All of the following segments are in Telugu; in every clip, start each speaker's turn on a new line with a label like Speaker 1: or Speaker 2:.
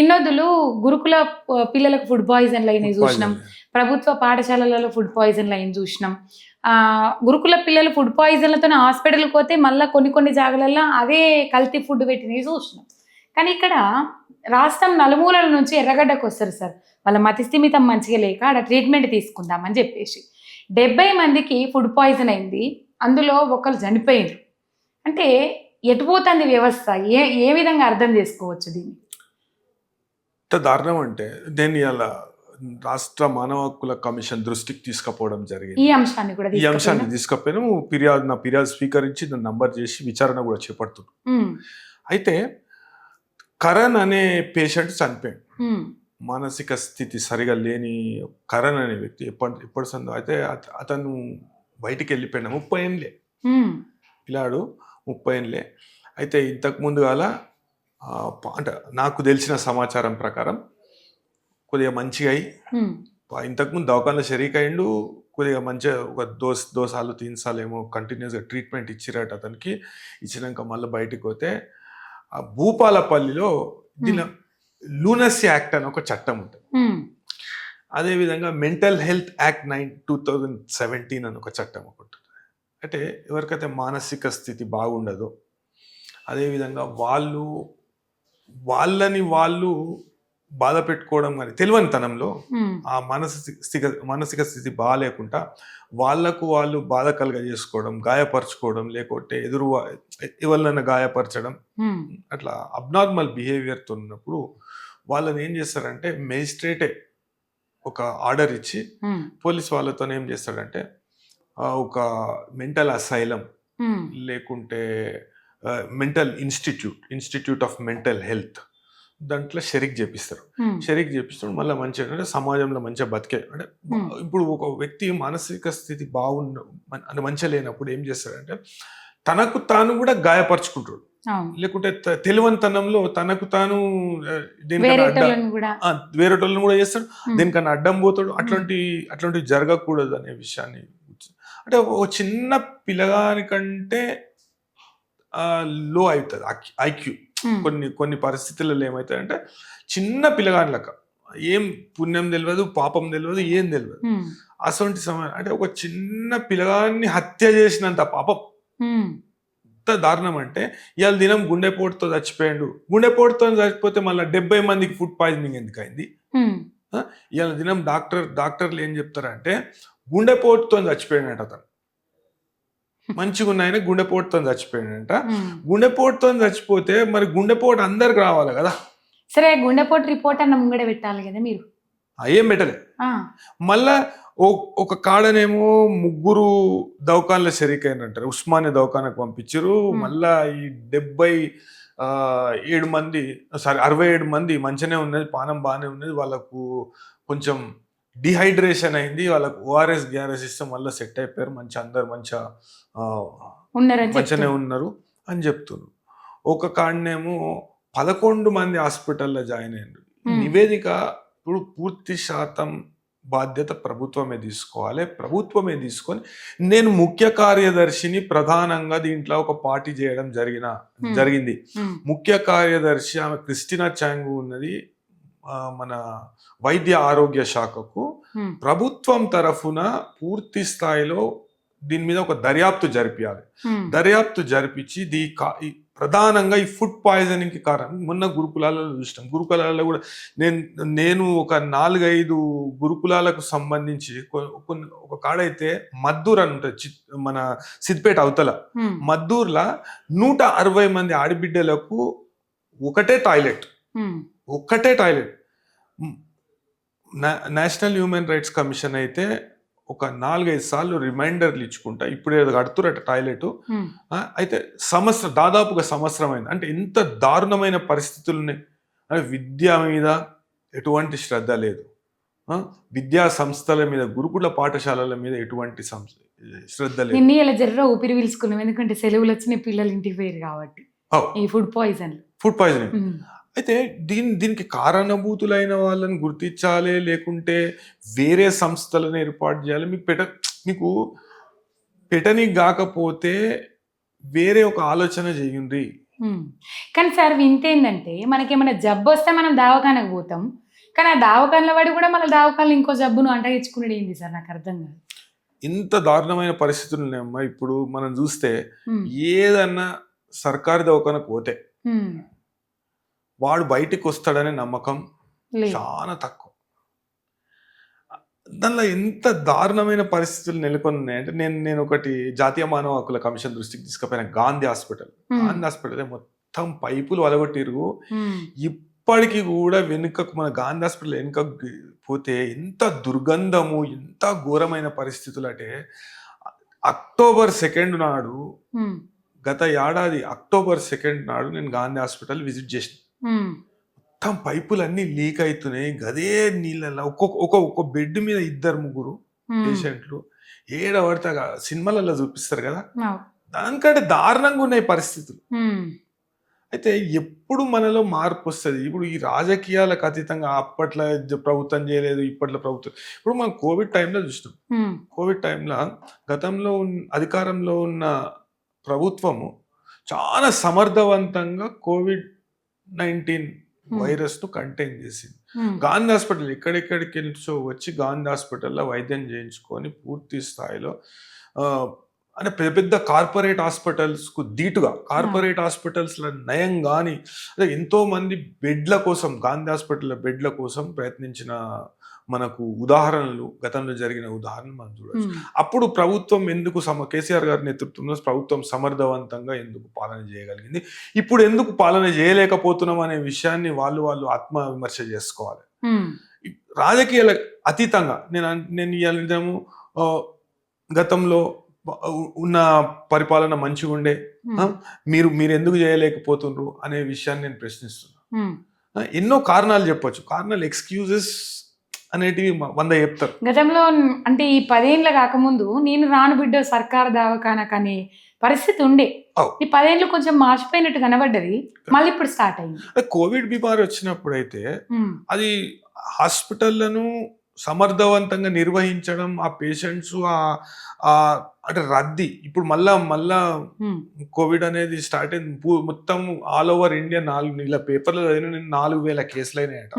Speaker 1: ఇన్నొద్దులు గురుకుల పిల్లలకు ఫుడ్ పాయిజన్లు అయినాయి
Speaker 2: Food
Speaker 1: చూసినాం. ప్రభుత్వ పాఠశాలలలో ఫుడ్ పాయిజన్లు అయిన చూసినాం. ఆ గురుకుల పిల్లలు ఫుడ్ పాయిజన్లతో హాస్పిటల్కి పోతే మళ్ళీ కొన్ని కొన్ని జాగాలలో అదే కల్తీ ఫుడ్ పెట్టినవి చూసినాం. కానీ ఇక్కడ రాష్ట్రం నలుమూలల నుంచి ఎర్రగడ్డకు వస్తారు సార్. వాళ్ళ మతిస్థిమితం మంచిగా లేక ఆడ ట్రీట్మెంట్ తీసుకుందామని చెప్పేసి. డెబ్బై మందికి ఫుడ్ పాయిజన్ అయింది. అందులో ఒకరు చనిపోయారు అంటే ఎటు పోతుంది వ్యవస్థ? ఏ ఏ విధంగా అర్థం చేసుకోవచ్చు దీన్ని?
Speaker 2: ఎంత దారుణం అంటే నేను ఇలా రాష్ట్ర మానవ హక్కుల కమిషన్ దృష్టికి తీసుకుపోవడం జరిగింది.
Speaker 1: ఈ అంశాన్ని కూడా
Speaker 2: ఈ అంశాన్ని
Speaker 1: తీసుకుపోయినా?
Speaker 2: ఫిర్యాదు నా ఫిర్యాదు స్వీకరించి దాన్ని నంబర్ చేసి విచారణ కూడా చేపడుతుంది అయితే కరణ్ అనే పేషెంట్ చనిపోయాడు. మానసిక స్థితి సరిగా లేని కరణ్ అనే వ్యక్తి ఎప్పటి ఎప్పటి సందో అయితే అత- అతను బయటికి వెళ్ళిపోయినా ముప్పై ఏళ్ళే. పిల్లాడు ముప్పై ఏళ్ళే. అయితే ఇంతకు ముందు ప- అంటే నాకు తెలిసిన సమాచారం ప్రకారం కొద్దిగా మంచిగా అయి ఇంతకుముందు దవాఖానలో షరీక్ అయిండు కొద్దిగా మంచిగా ఒక దోస్ దోసాలు తీన్సాలు ఏమో కంటిన్యూస్గా ట్రీట్మెంట్ ఇచ్చిరట అతనికి. ఇచ్చినాక మళ్ళీ బయటికి పోతే ఆ భూపాలపల్లిలో దీని లూనస్ యాక్ట్ అని ఒక చట్టం ఉంటుంది. అదేవిధంగా mental health act nine two thousand seventeen అని ఒక చట్టం ఒకటి అంటే ఎవరికైతే మానసిక స్థితి బాగుండదో అదేవిధంగా వాళ్ళు వాళ్ళని వాళ్ళు బాధ పెట్టుకోవడం కానీ తెలివనితనంలో
Speaker 1: ఉమ్,
Speaker 2: ఆ మానసిక స్థితి మానసిక స్థితి బాగాలేకుండా వాళ్ళకు వాళ్ళు బాధ కలగజేసుకోవడం గాయపరచుకోవడం లేకుంటే ఎదురు ఎవరినైనా గాయపరచడం అట్లా అబ్నార్మల్ బిహేవియర్తో ఉన్నప్పుడు వాళ్ళని ఏం చేస్తారంటే మేజిస్ట్రేటే ఒక ఆర్డర్ ఇచ్చి పోలీస్ వాళ్ళతో ఏం చేస్తాడంటే ఒక మెంటల్ అసైలం లేకుంటే mental institute institute of mental health దాంట్లో షెరిక్ చేపిస్తారు. షరీక్ చేపిస్తాడు మళ్ళీ మంచిగా అంటే సమాజంలో మంచిగా బతికే. అంటే. ఇప్పుడు ఒక వ్యక్తి మానసిక స్థితి బాగున్న అంటే మంచిగా లేనప్పుడు ఏం చేస్తాడంటే తనకు తాను కూడా గాయపరుచుకుంటాడు. లేకుంటే త- తెలివనితనంలో తనకు తాను వేరేటోళ్ళని కూడా. చేస్తాడు. దేనికన్నా అడ్డం పోతాడు. అట్లాంటి అట్లాంటివి జరగకూడదు అనే విషయాన్ని అంటే ఒక చిన్న పిల్లగాని కంటే లో అవుతుంది. ఐక్యూ
Speaker 1: ఉమ్,
Speaker 2: కొన్ని కొన్ని పరిస్థితులలో ఏమవుతాయంటే చిన్న పిల్లగాళ్ళక ఏం పుణ్యం తెలియదు పాపం తెలియదు ఏం తెలియదు
Speaker 1: ఉమ్,
Speaker 2: అటువంటి సమయం అంటే ఒక చిన్న పిల్లగాన్ని హత్య చేసినంత పాపం.
Speaker 1: ఉమ్,
Speaker 2: ఎంత దారుణం అంటే ఇవాళ దినం గుండెపోటుతో చచ్చిపోయాడు. గుండెపోటుతో చచ్చిపోతే మళ్ళీ డెబ్బై మందికి ఫుడ్ పాయిజనింగ్ ఎందుకు అయింది
Speaker 1: ఉమ్,
Speaker 2: ఇవాళ దినం డాక్టర్ డాక్టర్లు ఏం చెప్తారంటే గుండెపోటుతో చచ్చిపోయాడట అతను మంచిగా ఉన్నాయన గుండెపోటుతో చచ్చిపోయాడంట. గుండెపోటుతో చచ్చిపోతే మరి గుండెపోటు అందరికి రావాలి కదా?
Speaker 1: సరే గుండెపోటు రిపోర్ట్ అన్న ముంగడ పెట్టాలి కదా మీరు?
Speaker 2: అయ్యేం పెట్టలే. మళ్ళా ఒక కాడనేమో ముగ్గురు దవాఖాన్ల షరీకైన అంటారు ఉస్మానియా దవాఖానకు పంపించారు. మళ్ళా ఈ డెబ్బై ఏడు మంది సారీ అరవై ఏడు మంది మంచిగానే ఉన్నది పానం బాగానే ఉన్నది. వాళ్ళకు కొంచెం డిహైడ్రేషన్ అయింది. వాళ్ళకు ఓఆర్ఎస్ గ్యారెస్ ఇస్తే మళ్ళీ సెట్ అయిపోయారు. మంచి అందరు మంచిగా మంచిగానే. ఉన్నారు అని చెప్తున్నారు. ఒక కాడనేమో పదకొండు మంది హాస్పిటల్లో జాయిన్ అయ్యారు. నివేదిక ఇప్పుడు పూర్తి శాతం బాధ్యత ప్రభుత్వమే తీసుకోవాలి. ప్రభుత్వమే తీసుకొని నేను ముఖ్య కార్యదర్శిని ప్రధానంగా దీంట్లో ఒక పార్టీ చేయడం జరిగిన. జరిగింది. ముఖ్య కార్యదర్శి ఆమె క్రిస్టినా చాంగు ఉన్నది. మన వైద్య ఆరోగ్య శాఖకు ప్రభుత్వం తరఫున పూర్తి స్థాయిలో దీని మీద ఒక దర్యాప్తు జరిపించాలి దర్యాప్తు జరిపించి దీ ప్రధానంగా ఈ ఫుడ్ పాయిజనింగ్కి కారణం. మొన్న గురుకులాలలో చూసినాం. గురుకులాలలో కూడా నేను నేను ఒక నాలుగైదు గురుకులాలకు సంబంధించి కొన్ని ఒక కాడైతే మద్దూర్ అని ఉంటుంది. చి- మన సిద్దిపేట అవతల. మద్దూర్ల నూట అరవై మంది ఆడబిడ్డలకు ఒకటే టాయిలెట్. ఒక్కటే toilet. National human rights commission అయితే ఒక నాలుగైదు సార్లు రిమైండర్లు ఇచ్చుకుంటా. ఇప్పుడు ఏదో కడుతురట టాయిలెట్. అయితే సంవత్సరం దాదాపుగా సంవత్సరం అయింది అంటే ఎంత దారుణమైన పరిస్థితులు ఉన్నాయి అంటే విద్య మీద ఎటువంటి శ్రద్ధ లేదు. విద్యా సంస్థల మీద గురుకుల పాఠశాలల మీద ఎటువంటి శ్రద్ధ లేదు.
Speaker 1: నిన్న జర్ర ఊపిరి పీల్చుకున్నాం. ఎందుకంటే సెలవులు వచ్చిన పిల్లలు ఇంటికి పోయారు కాబట్టి. ఈ ఫుడ్ పాయిజన్
Speaker 2: ఫుడ్ పాయిజనింగ్. అయితే దీని దీనికి కారణభూతులైన వాళ్ళని గుర్తించాలి లేకుంటే వేరే సంస్థలను ఏర్పాటు చేయాలి. మీకు పెట్ట మీకు పెట్టని కాకపోతే వేరే ఒక ఆలోచన చేయండి.
Speaker 1: కానీ సార్ వింత ఏంటంటే మనకి ఏమైనా జబ్బు వస్తే మనం దావకానకు పోతాం. కానీ ఆ దావకాన్ల వాడి కూడా మన దావకాన్లు ఇంకో జబ్బును అంటగించుకునేది ఏంది సార్? నాకు అర్థం కాదు.
Speaker 2: ఇంత దారుణమైన పరిస్థితులు ఉన్నాయమ్మా. ఇప్పుడు మనం చూస్తే ఏదన్నా సర్కారు దవాఖానకు పోతే వాడు బయటికి వస్తాడనే నమ్మకం చాలా తక్కువ. దానిలో ఎంత దారుణమైన పరిస్థితులు నెలకొని ఉన్నాయంటే నేను నేను ఒకటి జాతీయ మానవ హక్కుల కమిషన్ దృష్టికి తీసుకుపోయిన గాంధీ హాస్పిటల్. గాంధీ హాస్పిటల్ మొత్తం పైపులు వలగొట్టిరు ఇప్పటికీ కూడా వెనుకకు మన గాంధీ హాస్పిటల్ వెనుక పోతే ఎంత దుర్గంధము ఎంత ఘోరమైన పరిస్థితులు అంటే అక్టోబర్ సెకండ్ నాడు గత ఏడాది అక్టోబర్ సెకండ్ నాడు నేను గాంధీ హాస్పిటల్ విజిట్ చేసిన. మొత్తం పైపులు అన్ని లీక్ అవుతున్నాయి గదే నీళ్ళల్లో ఒక్కొక్క ఒక ఒక బెడ్ మీద ఇద్దరు ముగ్గురు పేషెంట్లు ఏడవడతా సినిమాలలో చూపిస్తారు కదా? దానికంటే దారుణంగా ఉన్నాయి పరిస్థితులు. అయితే ఎప్పుడు మనలో మార్పు వస్తుంది? ఇప్పుడు ఈ రాజకీయాలకు అతీతంగా అప్పట్లో ప్రభుత్వం చేయలేదు ఇప్పట్లో ప్రభుత్వం ఇప్పుడు మనం కోవిడ్ టైంలో చూసినాం. కోవిడ్ టైంలో గతంలో ఉన్న అధికారంలో ఉన్న ప్రభుత్వము చాలా సమర్థవంతంగా కోవిడ్ నైన్టీన్
Speaker 1: Hmm.
Speaker 2: వైరస్ను కంటైన్ చేసింది.
Speaker 1: ఉమ్,
Speaker 2: గాంధీ హాస్పిటల్ ఎక్కడెక్కడికి వచ్చి గాంధీ హాస్పిటల్లో వైద్యం చేయించుకొని పూర్తి స్థాయిలో అంటే పెద్ద పెద్ద కార్పొరేట్ హాస్పిటల్స్కు ధీటుగా కార్పొరేట్ హాస్పిటల్స్లో నయం కానీ అదే ఎంతో మంది బెడ్ల కోసం గాంధీ హాస్పిటల్ బెడ్ల కోసం ప్రయత్నించిన మనకు ఉదాహరణలు గతంలో జరిగిన ఉదాహరణలు మనం చూడవచ్చు అప్పుడు ప్రభుత్వం ఎందుకు సమ కేసీఆర్ గారి నేతృత్వంలో ప్రభుత్వం సమర్థవంతంగా ఎందుకు పాలన చేయగలిగింది? ఇప్పుడు ఎందుకు పాలన చేయలేకపోతున్నాం అనే విషయాన్ని వాళ్ళు వాళ్ళు ఆత్మ విమర్శ చేసుకోవాలి రాజకీయాల అతీతంగా నేను నేను ఆ, గతంలో ఉన్న పరిపాలన మంచిగా ఉండే మీరు మీరు ఎందుకు చేయలేకపోతుండ్రు అనే విషయాన్ని నేను ప్రశ్నిస్తున్నాను ఎన్నో కారణాలు చెప్పొచ్చు. కారణాలు ఎక్స్క్యూజెస్ అనేటివి వంద చెప్తారు.
Speaker 1: గతంలో అంటే ఈ పదేండ్ల కాకముందు నేను రాను బిడ్డ సర్కార్ దవాఖానకు అనే పరిస్థితి ఉండే. ఈ పదేండ్లు కొంచెం మార్చిపోయినట్టు కనబడ్డది. మళ్ళీ ఇప్పుడు స్టార్ట్ అయింది
Speaker 2: కోవిడ్ బీమారి వచ్చినప్పుడు అయితే అది హాస్పిటళ్ళను సమర్థవంతంగా నిర్వహించడం ఆ పేషెంట్స్ ఆ అంటే రద్దీ. ఇప్పుడు మళ్ళా మళ్ళా కోవిడ్ అనేది స్టార్ట్ అయింది. మొత్తం ఆల్ ఓవర్ ఇండియా నాలుగు ఇలా పేపర్లో చదివిన నాలుగు వేల కేసులు అయినాయట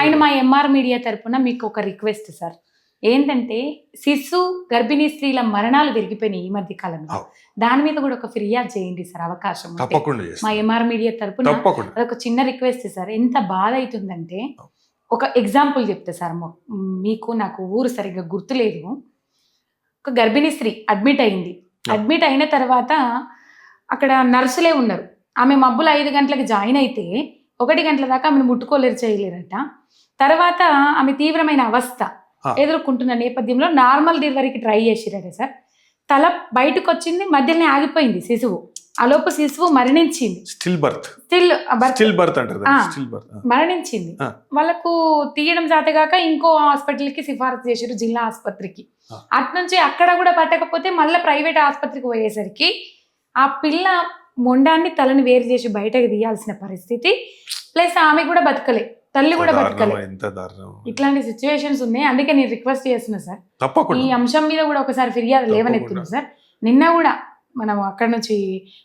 Speaker 1: ఆయన. మా ఎంఆర్ మీడియా తరపున మీకు ఒక రిక్వెస్ట్ సార్. ఏంటంటే శిశు గర్భిణీ స్త్రీల మరణాలు పెరిగిపోయినాయి ఈ మధ్య కాలంలో. దాని మీద కూడా ఒక ఫిర్యాదు చేయండి సార్ అవకాశం.
Speaker 2: తప్పకుండా
Speaker 1: మా ఎంఆర్ మీడియా తరపున
Speaker 2: తప్పకుండా.
Speaker 1: అదొక చిన్న రిక్వెస్ట్ సార్. ఎంత బాధ అవుతుందంటే ఒక ఎగ్జాంపుల్ చెప్తే సార్ మీకు నాకు ఊరు సరిగ్గా గుర్తులేదు ఒక గర్భిణీ స్త్రీ అడ్మిట్ అయింది. అడ్మిట్ అయిన తర్వాత అక్కడ నర్సులే ఉన్నారు. ఆమె మబ్బులు ఐదు గంటలకు జాయిన్ అయితే ఒకటి గంటల దాకా ఆమెను ముట్టుకోలేరు చేయలేరట. తర్వాత ఆమె తీవ్రమైన అవస్థ. ఎదుర్కొంటున్న నేపథ్యంలో నార్మల్ డెలివరీకి ట్రై చేసిరట సార్. తల బయటకు వచ్చింది మధ్యలోనే ఆగిపోయింది శిశువు. ఆలోపు శిశువు మరణించింది
Speaker 2: still birth
Speaker 1: still
Speaker 2: still birth అంటారు. స్టిల్ బర్త్
Speaker 1: మరణించింది. వాళ్ళకు తీయడం జాతగాక ఇంకో హాస్పిటల్కి సిఫారసు చేశారు జిల్లా ఆసుపత్రికి. అట్నుంచి అక్కడ కూడా పట్టకపోతే మళ్ళీ ప్రైవేట్ ఆసుపత్రికి పోయేసరికి ఆ పిల్ల మొండాన్ని తలని వేరు చేసి బయటకు తీయాల్సిన పరిస్థితి. ప్లస్ ఆమె కూడా బతకలే. తల్లి కూడా బతకలే. ఇట్లాంటి సిచ్యువేషన్స్ ఉన్నాయి. అందుకే నేను రిక్వెస్ట్ చేస్తున్నా సార్ ఈ అంశం మీద కూడా ఒకసారి ఫిర్యాదు. లేవనెత్తున్నా సార్ నిన్న కూడా మనం అక్కడ నుంచి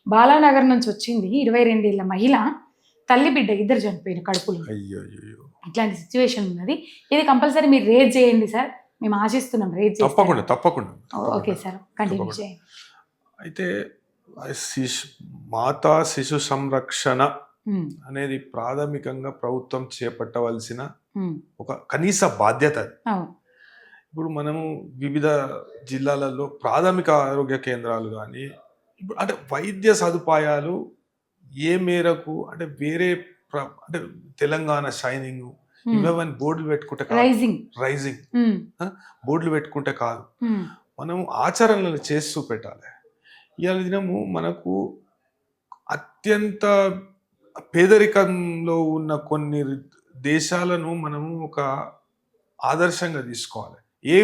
Speaker 1: బాలానగర్ నుంచి వచ్చింది ఇరవై రెండేళ్ళ మహిళ తల్లి బిడ్డ ఇద్దరు చనిపోయిన కడుపులో.
Speaker 2: అయ్యో అయ్యో
Speaker 1: ఇట్లాంటి సిచ్యువేషన్ ఉన్నది. ఇది కంపల్సరీ మీరు రేజ్ చేయండి సార్. మేము ఆశిస్తున్నాం రేజ్
Speaker 2: తప్పకుండా తప్పకుండా
Speaker 1: ఓకే సార్. కంటిన్యూ. చేయండి.
Speaker 2: అయితే మాతా శిశు సంరక్షణ అనేది ప్రాథమికంగా ప్రభుత్వం చేపట్టవలసిన ఒక కనీస బాధ్యత ఇప్పుడు మనము వివిధ జిల్లాలలో ప్రాథమిక ఆరోగ్య కేంద్రాలు కానీ ఇప్పుడు అంటే వైద్య సదుపాయాలు ఏ మేరకు అంటే వేరే అంటే తెలంగాణ షైనింగ్ ఇవన్నీ బోర్డులు పెట్టుకుంటే
Speaker 1: రైజింగ్.
Speaker 2: రైజింగ్. బోర్డులు పెట్టుకుంటే కాదు. మనం ఆచరణలు చేస్తూ పెట్టాలి ఇవాళ దినము మనకు అత్యంత పేదరికంలో ఉన్న కొన్ని దేశాలను మనము ఒక ఆదర్శంగా తీసుకోవాలి. ఏ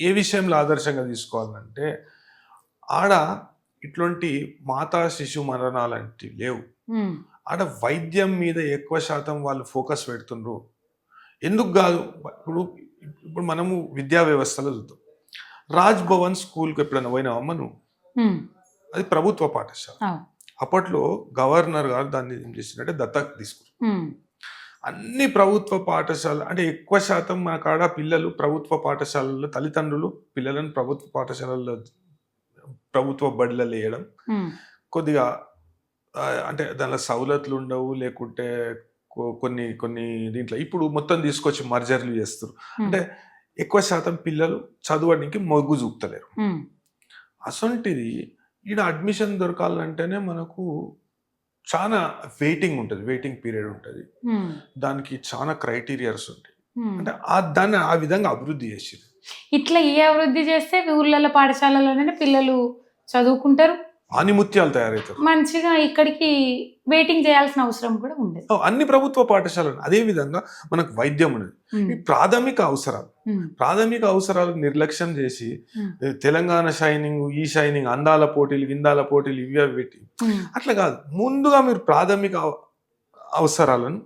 Speaker 2: ఏ- విషయంలో ఆదర్శంగా తీసుకోవాలంటే ఆడ ఇట్లాంటి మాతా శిశు మరణాలంటివి లేవు. ఆడ వైద్యం మీద ఎక్కువ శాతం వాళ్ళు ఫోకస్ పెడుతుండ్రు. ఎందుకు కాదు? ఇప్పుడు ఇప్పుడు మనము విద్యా వ్యవస్థలో చూద్దాం. రాజ్ భవన్ స్కూల్కి ఎప్పుడైనా పోయినావమ్మ నువ్వు?
Speaker 1: ఉమ్,
Speaker 2: అది ప్రభుత్వ పాఠశాల. అప్పట్లో గవర్నర్ గారు దాన్ని ఏం చేసిందంటే దత్తత తీసుకున్నారు అన్ని ప్రభుత్వ పాఠశాల అంటే ఎక్కువ శాతం మన కాడ పిల్లలు ప్రభుత్వ పాఠశాలల్లో తల్లిదండ్రులు పిల్లలను ప్రభుత్వ పాఠశాలల్లో ప్రభుత్వ బడిలలో వేయడం కొద్దిగా అంటే దానిలో సవలతులు ఉండవు లేకుంటే కొన్ని కొన్ని దీంట్లో ఇప్పుడు మొత్తం తీసుకొచ్చి మర్జర్లు చేస్తారు అంటే ఎక్కువ శాతం పిల్లలు చదవడానికి మొగ్గు చూపుతలేరు. అసొంటిది ఈడ అడ్మిషన్ దొరకాలంటేనే మనకు చాలా వెయిటింగ్ ఉంటుంది వెయిటింగ్ పీరియడ్ ఉంటుంది. దానికి చాలా క్రైటీరియాస్ ఉంటాయి. అంటే ఆ దాన్ని ఆ విధంగా అభివృద్ధి చేసింది.
Speaker 1: ఇట్లా ఈ అభివృద్ధి చేస్తే ఊర్లలో పాఠశాలలోనే పిల్లలు చదువుకుంటారు?
Speaker 2: ఆనిముత్యాలు తయారవుతారు.
Speaker 1: మంచిగా ఇక్కడికి వెయిటింగ్ చేయాల్సిన అవసరం కూడా ఉండదు.
Speaker 2: అన్ని ప్రభుత్వ పాఠశాలలు అదే విధంగా మనకు వైద్యం ఉన్నది. ప్రాథమిక అవసరాలు ప్రాథమిక అవసరాలకు నిర్లక్ష్యం చేసి తెలంగాణ షైనింగ్ ఈ షైనింగ్ అందాల పోటీలు గిందాల పోటీలు ఇవి అవి పెట్టి. అట్లా కాదు ముందుగా మీరు ప్రాథమిక అవ- అవసరాలను.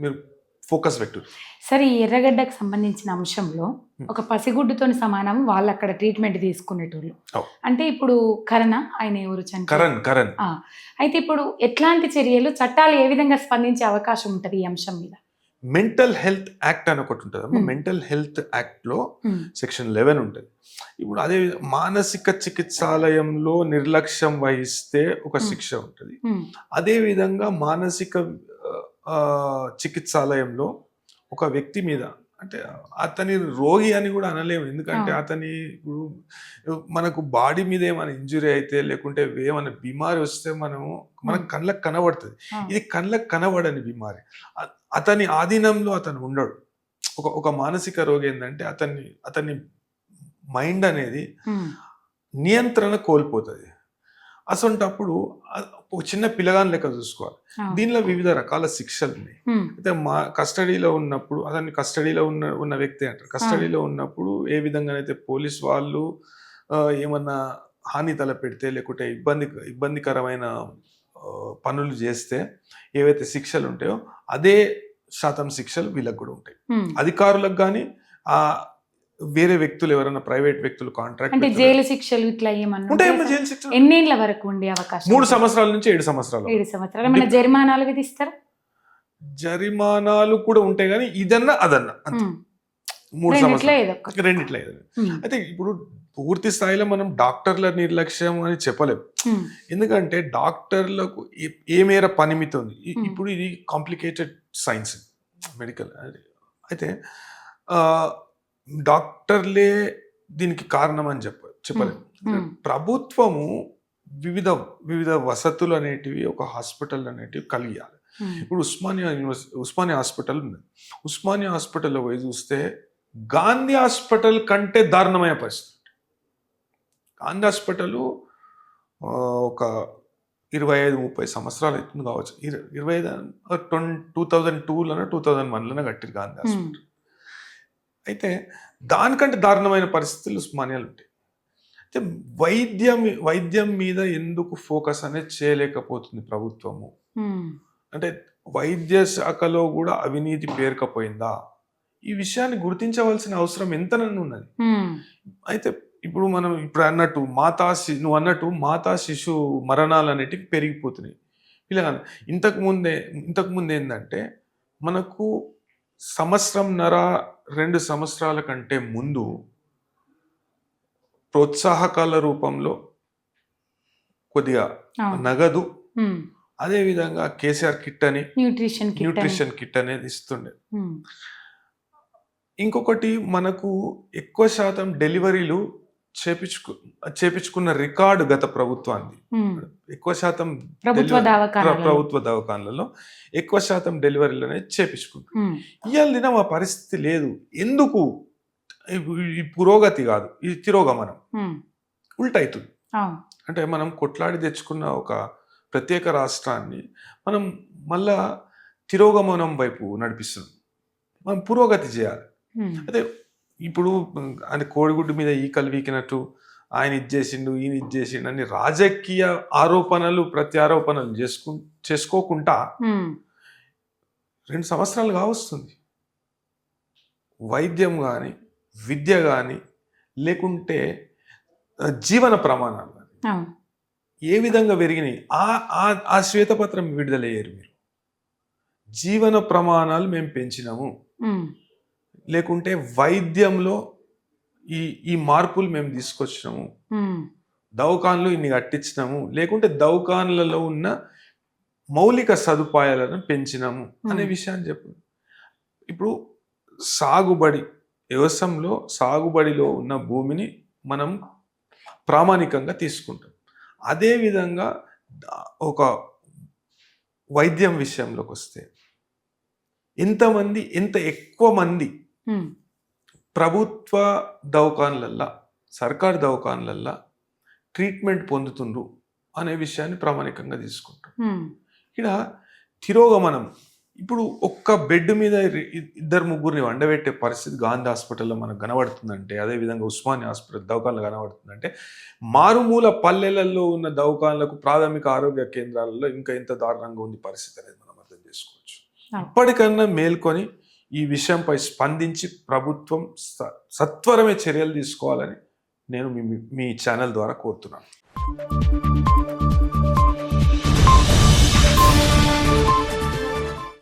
Speaker 2: మీరు ఫోకస్ పెట్టు.
Speaker 1: సరే ఈ ఎర్రగడ్డకు సంబంధించిన అంశంలో. ఒక పసిగుడ్డుతో సమానం వాళ్ళు అక్కడ ట్రీట్మెంట్ తీసుకునేటోళ్ళు. అంటే ఇప్పుడు కరణ ఆయన ఎవరు
Speaker 2: కరణ్ కరణ్.
Speaker 1: అయితే ఇప్పుడు ఎట్లాంటి చర్యలు చట్టాలు ఏ విధంగా స్పందించే అవకాశం ఉంటది ఈ అంశం మీద?
Speaker 2: మెంటల్ హెల్త్ యాక్ట్ అని ఒకటి ఉంటుంది
Speaker 1: Hmm.
Speaker 2: మెంటల్ హెల్త్
Speaker 1: యాక్ట్లో
Speaker 2: సెక్షన్ లెవెన్ ఉంటుంది. ఇప్పుడు అదే మానసిక చికిత్సాలయంలో నిర్లక్ష్యం వహిస్తే ఒక
Speaker 1: Hmm.
Speaker 2: శిక్ష ఉంటుంది.
Speaker 1: ఉమ్,
Speaker 2: అదే విధంగా మానసిక చికిత్సాలయంలో ఒక వ్యక్తి మీద అంటే అతని రోగి అని కూడా అనలేము. ఎందుకంటే. అతని ఇప్పుడు మనకు బాడీ మీద ఏమైనా ఇంజురీ అయితే లేకుంటే ఏమైనా బిమారి వస్తే మనము మనకు
Speaker 1: Hmm.
Speaker 2: కళ్ళకు కనబడుతుంది. ఇది కళ్ళకు కనబడని బిమారి. అతని ఆధీనంలో అతను ఉండడు. ఒక ఒక మానసిక రోగి ఏంటంటే అతన్ని అతని మైండ్ అనేది నియంత్రణ కోల్పోతుంది. అసొంటప్పుడు ఒక చిన్న పిల్లగాని లెక్క చూసుకోవాలి. దీనిలో వివిధ రకాల శిక్షలు ఉన్నాయి అయితే మా కస్టడీలో ఉన్నప్పుడు అతన్ని కస్టడీలో ఉన్న ఉన్న వ్యక్తి అంటారు. కస్టడీలో ఉన్నప్పుడు ఏ విధంగానైతే పోలీస్ వాళ్ళు ఏమన్నా హాని తలపెడితే లేకుంటే ఇబ్బంది ఇబ్బందికరమైన పనులు చేస్తే ఏవైతే శిక్షలు ఉంటాయో అదే శాతం శిక్షలు వీళ్ళకి కూడా ఉంటాయి. అధికారులకు కానీ ఆ వేరే వ్యక్తులు ఎవరైనా ప్రైవేట్ వ్యక్తులు కాంట్రాక్ట్
Speaker 1: అంటే జైలు శిక్షలు ఇట్లా ఏమన్నా ఉంటాయా?
Speaker 2: జైలు శిక్ష
Speaker 1: ఎన్నేళ్ళ వరకు ఉండే అవకాశం
Speaker 2: మూడు? సంవత్సరాల నుంచి ఏడు సంవత్సరాలు.
Speaker 1: ఏడు సంవత్సరాలు. ఏమైనా జరిమానాలు విధిస్తారా?
Speaker 2: జరిమానాలు కూడా ఉంటాయి కానీ ఇదన్నా అదన్నా మూడు సంవత్సరాలు. రెండిట్లా అయితే ఇప్పుడు పూర్తి స్థాయిలో మనం డాక్టర్ల నిర్లక్ష్యం అని చెప్పలేం.
Speaker 1: ఉమ్,
Speaker 2: ఎందుకంటే డాక్టర్లకు ఏ- మేర పరిమితి ఉంది. ఇప్పుడు ఇది కాంప్లికేటెడ్ సైన్స్ మెడికల్ అయితే డాక్టర్లే దీనికి కారణం అని చెప్ప చెప్పలేం.
Speaker 1: Hmm.
Speaker 2: ప్రభుత్వము వివిధ వివిధ వసతులు అనేటివి ఒక హాస్పిటల్ అనేటివి కలిగాలి ఇప్పుడు ఉస్మానియా యూనివర్సిటీ ఉస్మానియా హాస్పిటల్ ఉంది. ఉస్మానియా హాస్పిటల్లో పోయి చూస్తే గాంధీ హాస్పిటల్ కంటే దారుణమైన పరిస్థితి. గాంధీ హాస్పిటల్ ఒక ఇరవై ఐదు ముప్పై సంవత్సరాలు అవుతుంది కావచ్చు. ఇర- ఇరవై ఐదు ట్వంటీ టూ థౌజండ్ టూలోనే టూ థౌజండ్ వన్లోనే కట్టిరు గాంధీ హాస్పిటల్. అయితే దానికంటే దారుణమైన పరిస్థితులు ఉస్మానియాలు ఉంటాయి. అయితే వైద్యం వైద్యం మీద ఎందుకు ఫోకస్ అనేది చేయలేకపోతుంది ప్రభుత్వము? అంటే వైద్య శాఖలో కూడా అవినీతి పేరుకపోయిందా? ఈ విషయాన్ని గుర్తించవలసిన అవసరం ఎంతనన్ను ఉన్నది. అయితే ఇప్పుడు మనం ఇప్పుడు అన్నట్టు మాతా నువ్వు అన్నట్టు మాతా శిశు మరణాలు అనేటివి పెరిగిపోతున్నాయి. ఇలా ఇంతకు ముందే ఇంతకు ముందు ఏంటంటే మనకు సంవత్సరంన్నర రెండు సంవత్సరాల కంటే ముందు ప్రోత్సాహకాల రూపంలో కొద్దిగా. నగదు అదే విధంగా కేసీఆర్ కిట్ అని
Speaker 1: న్యూట్రిషన్.
Speaker 2: న్యూట్రిషన్ కిట్ అనేది ఇస్తుండే ఇంకొకటి మనకు ఎక్కువ శాతం డెలివరీలు చేపించుకు చేపించుకున్న రికార్డు గత ప్రభుత్వాన్ని. ఎక్కువ శాతం
Speaker 1: ప్రభుత్వ దవాఖానాలలో.
Speaker 2: ప్రభుత్వ దవాఖానలలో ఎక్కువ శాతం డెలివరీలు అనేది చేపించుకుంటారు.
Speaker 1: ఉమ్,
Speaker 2: ఇవాళ దినం ఆ పరిస్థితి లేదు. ఎందుకు? ఈ- పురోగతి కాదు. ఇది తిరోగమనం.
Speaker 1: ఉమ్,
Speaker 2: ఉల్టా అవుతుంది
Speaker 1: అవును.
Speaker 2: అంటే మనం కొట్లాడి తెచ్చుకున్న ఒక ప్రత్యేక రాష్ట్రాన్ని మనం మళ్ళా తిరోగమనం వైపు నడిపిస్తున్నాం. మనం పురోగతి చేయాలి. అయితే ఇప్పుడు ఆయన కోడిగుడ్డు మీద ఈకలు వీకినట్టు ఆయన ఇది చేసిండు ఈయన ఇది చేసిండు అని రాజకీయ ఆరోపణలు ప్రత్యారోపణలు చేసుకు చేసుకోకుండా రెండు సంవత్సరాలు కావస్తుంది. వైద్యం కానీ విద్య కానీ లేకుంటే జీవన ప్రమాణాలు కానీ ఏ విధంగా పెరిగినాయి? ఆ ఆ- శ్వేతపత్రం విడుదలయ్యారు మీరు. జీవన ప్రమాణాలు మేము పెంచినాము. లేకుంటే వైద్యంలో ఈ ఈ మార్పులు మేము తీసుకొచ్చినాము.
Speaker 1: ఉమ్,
Speaker 2: దవాఖాన్లు ఇన్ని కట్టించినాము. లేకుంటే దవాఖాన్లలో ఉన్న మౌలిక సదుపాయాలను పెంచినాము అనే. విషయాన్ని చెప్పు. ఇప్పుడు సాగుబడి వ్యవసాయంలో సాగుబడిలో ఉన్న భూమిని మనం ప్రామాణికంగా తీసుకుంటాం. అదే విధంగా ద- ఒక వైద్యం విషయంలోకి వస్తే ఎంతమంది ఎంత ఎక్కువ మంది ప్రభుత్వ దవాఖాన్లల్లా సర్కార్ దవాఖాన్లల్లా ట్రీట్మెంట్ పొందుతుండ్రు అనే విషయాన్ని ప్రామాణికంగా తీసుకుంటాం ఇక్కడ తిరోగమనం. ఇప్పుడు ఒక్క బెడ్ మీద ఇద్దరు ముగ్గురిని వండబెట్టే పరిస్థితి గాంధీ హాస్పిటల్లో మనకు కనబడుతుందంటే అదేవిధంగా ఉస్మానియా హాస్పిటల్ దవాఖానలో కనబడుతుందంటే మారుమూల పల్లెలలో ఉన్న దవాఖాన్లకు ప్రాథమిక ఆరోగ్య కేంద్రాలలో ఇంకా ఎంత దారుణంగా ఉంది పరిస్థితి అనేది మనం అర్థం చేసుకోవచ్చు. ఇప్పటికన్నా మేల్కొని ఈ విషయంపై స్పందించి ప్రభుత్వం స- సత్వరమే చర్యలు తీసుకోవాలని నేను మీ మీ ఛానల్ ద్వారా కోరుతున్నాను.